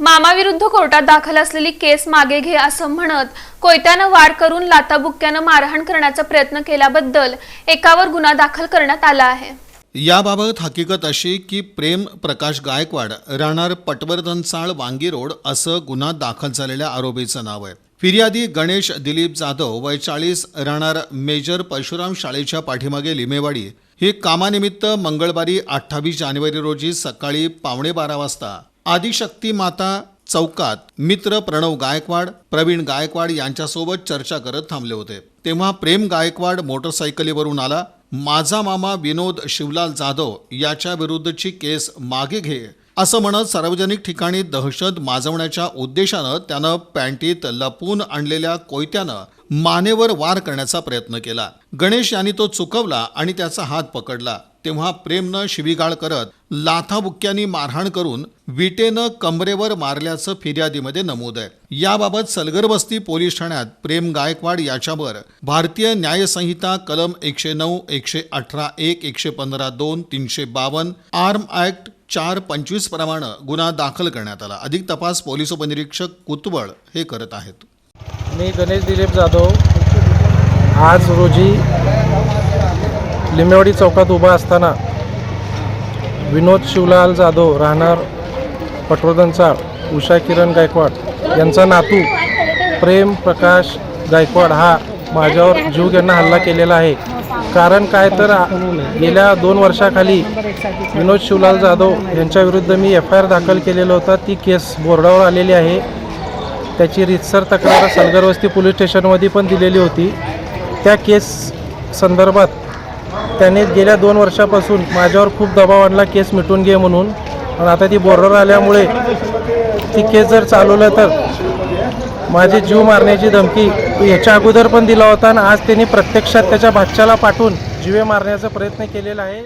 मामाविरुद्ध कोर्टात दाखल असलेली केस मागे घे असं म्हणत कोयत्यानं वार करून लाताबुक्क्यानं मारहाण करण्याचा प्रयत्न केल्याबद्दल एकावर गुन्हा दाखल करण्यात आला आहे. याबाबत हकीकत अशी की प्रेम प्रकाश गायकवाड राहणार पटवर्धन चाळ वांगी रोड असं गुन्हा दाखल झालेल्या आरोपीचं नाव आहे. फिर्यादी गणेश दिलीप जाधव वय चाळीस राहणार मेजर परशुराम शाळेच्या पाठीमागे लिमेवाडी. ही कामानिमित्त मंगळवारी अठ्ठावीस जानेवारी रोजी सकाळी पावणे बारा वाजता आदिशक्ती माता चौकात मित्र प्रणव गायकवाड प्रवीण गायकवाड यांच्यासोबत चर्चा करत थांबले होते. तेव्हा प्रेम गायकवाड मोटरसायकलीवरून आला. माझा मामा विनोद शिवलाल जाधव याच्या विरुद्धची केस मागे घे असं म्हणत सार्वजनिक ठिकाणी दहशत माजवण्याच्या उद्देशानं त्यानं पॅन्टीत लपून आणलेल्या कोयत्यानं मानेवर वार करण्याचा प्रयत्न केला. गणेश यांनी तो चुकवला आणि त्याचा हात पकडला. तेव्हा प्रेमनं शिवीगाळ करत लाथाबुक्क्यांनी मारहाण करून विटेनं कमरेवर मारल्याचं फिर्यादीमध्ये नमूद आहे. याबाबत सलगरबस्ती पोलीस ठाण्यात प्रेम गायकवाड याच्यावर भारतीय न्यायसंहिता कलम एकशे नऊ एकशे अठरा एक एकशे पंधरा दोन तीनशे बावन्न आर्म ऍक्ट चार पंचवीस प्रमाणे गुन्हा दाखल करण्यात आला. अधिक तपास पोलीस उपनिरीक्षक कुतवळ हे करत आहेत. मी गणेश दिलीप जाधव. आज रोजी लिंबेवाडी चौकात उभा असताना विनोद शिवलाल जाधव राहणार पटवर्धनचा उषा किरण गायकवाड. यांचा नातू प्रेम प्रकाश गायकवाड हा माझ्यावर जीव यांना हल्ला केलेला आहे. कारण काय तर गेल्या दोन वर्षाखाली विनोद शिवलाल जाधव यांच्याविरुद्ध मी एफ आय आर दाखल केलेलं होता. ती केस बोर्डावर आलेली आहे. त्याची रितसर तक्रार सलगरवस्ती पोलीस स्टेशनमध्ये पण दिलेली होती. त्या केस संदर्भात त्याने गेल्या दोन वर्षापासून माझ्यावर खूप दबाव आणला केस मिटून घे म्हणून. पण आता ती बॉर्डर आल्यामुळे ती केस जर चालवलं तर माझे जीव मारण्याची धमकी याच्या अगोदर पण दिला होता आणि आज त्यांनी प्रत्यक्षात त्याच्या भाच्याला पाठवून जीवे मारण्याचा प्रयत्न केलेला आहे.